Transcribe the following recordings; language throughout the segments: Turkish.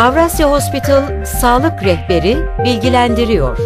Avrasya Hospital Sağlık Rehberi bilgilendiriyor.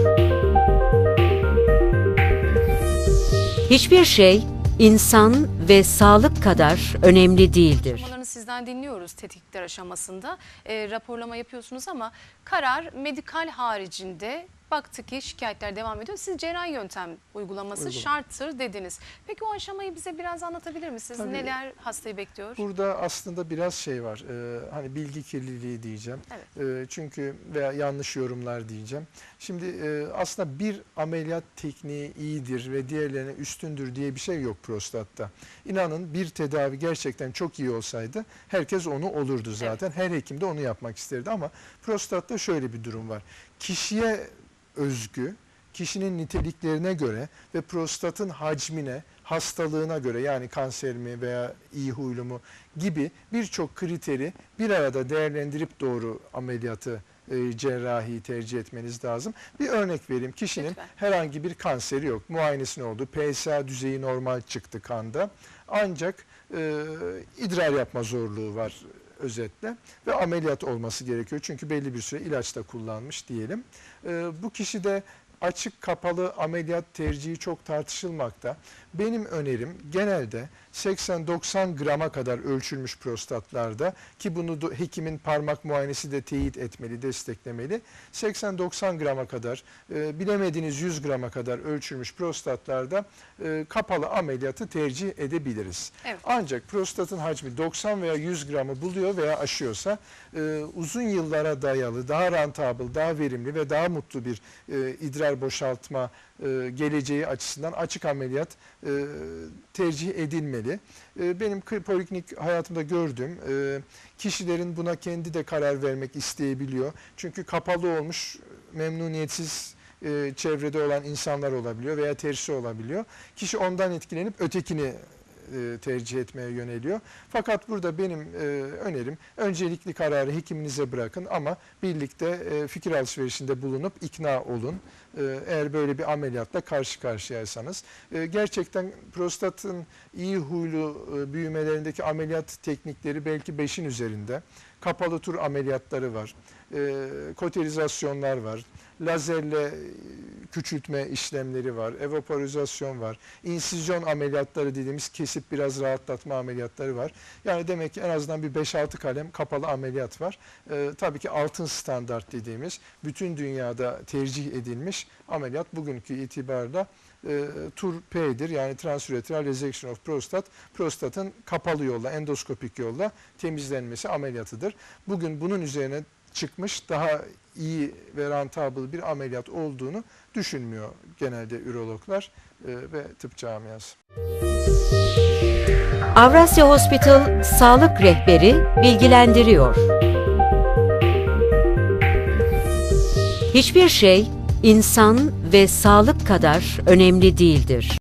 Hiçbir şey insan ve sağlık kadar önemli değildir. Sizden dinliyoruz tetkikler aşamasında. E, raporlama yapıyorsunuz ama karar medikal haricinde baktık ki şikayetler devam ediyor. Siz cerrahi yöntem uygulaması şarttır dediniz. Peki o aşamayı bize biraz anlatabilir misiniz? Tabii. Neler hastayı bekliyor? Burada aslında biraz şey var. e, hani bilgi kirliliği diyeceğim. Evet. E, çünkü veya yanlış yorumlar diyeceğim. Şimdi e, aslında bir ameliyat tekniği iyidir ve diğerlerine üstündür diye bir şey yok prostatta. İnanın bir tedavi gerçekten çok iyi olsaydı herkes onu olurdu zaten. Her hekim de onu yapmak isterdi ama prostatta şöyle bir durum var. Kişiye özgü, kişinin niteliklerine göre ve prostatın hacmine, hastalığına göre yani kanser mi veya iyi huylu mu gibi birçok kriteri bir arada değerlendirip doğru ameliyatı e, cerrahi tercih etmeniz lazım. Bir örnek vereyim. Kişinin Lütfen. herhangi bir kanseri yok. Muayenesine oldu. PSA düzeyi normal çıktı kanda. Ancak e, idrar yapma zorluğu var özetle ve ameliyat olması gerekiyor. Çünkü belli bir süre ilaç da kullanmış diyelim. E, bu kişide açık kapalı ameliyat tercihi çok tartışılmakta. Benim önerim genelde 80-90 grama kadar ölçülmüş prostatlarda ki bunu da hekimin parmak muayenesi de teyit etmeli, desteklemeli. 80-90 grama kadar e, bilemediğiniz 100 grama kadar ölçülmüş prostatlarda e, kapalı ameliyatı tercih edebiliriz. Evet. Ancak prostatın hacmi 90 veya 100 gramı buluyor veya aşıyorsa e, uzun yıllara dayalı, daha rantabıl, daha verimli ve daha mutlu bir e, idrar boşaltma e, geleceği açısından açık ameliyat e, tercih edilmeli. E, benim kı- poliklinik hayatımda gördüğüm e, kişilerin buna kendi de karar vermek isteyebiliyor. Çünkü kapalı olmuş memnuniyetsiz e, çevrede olan insanlar olabiliyor veya tersi olabiliyor. Kişi ondan etkilenip ötekini e, tercih etmeye yöneliyor. Fakat burada benim e, önerim öncelikli kararı hekiminize bırakın ama birlikte e, fikir alışverişinde bulunup ikna olun. E, eğer böyle bir ameliyatla karşı karşıyaysanız. Gerçekten prostatın iyi huylu büyümelerindeki ameliyat teknikleri belki 5'in üzerinde. Kapalı tur ameliyatları var. E, koterizasyonlar var. Lazerle küçültme işlemleri var. Evaporizasyon var. İnsizyon ameliyatları dediğimiz kesip biraz rahatlatma ameliyatları var. Yani demek ki en azından bir 5-6 kalem kapalı ameliyat var. E, tabii ki altın standart dediğimiz bütün dünyada tercih edilmiş ameliyat bugünkü itibarla e, tur P'dir. Yani transuretral resection of prostat. Prostatın kapalı yolla, endoskopik yolla temizlenmesi ameliyatıdır. Bugün bunun üzerine çıkmış daha iyi ve rantabıl bir ameliyat olduğunu düşünmüyor genelde ürologlar e, ve tıp camiası. Avrasya Hospital Sağlık Rehberi bilgilendiriyor. Hiçbir şey insan ve sağlık kadar önemli değildir.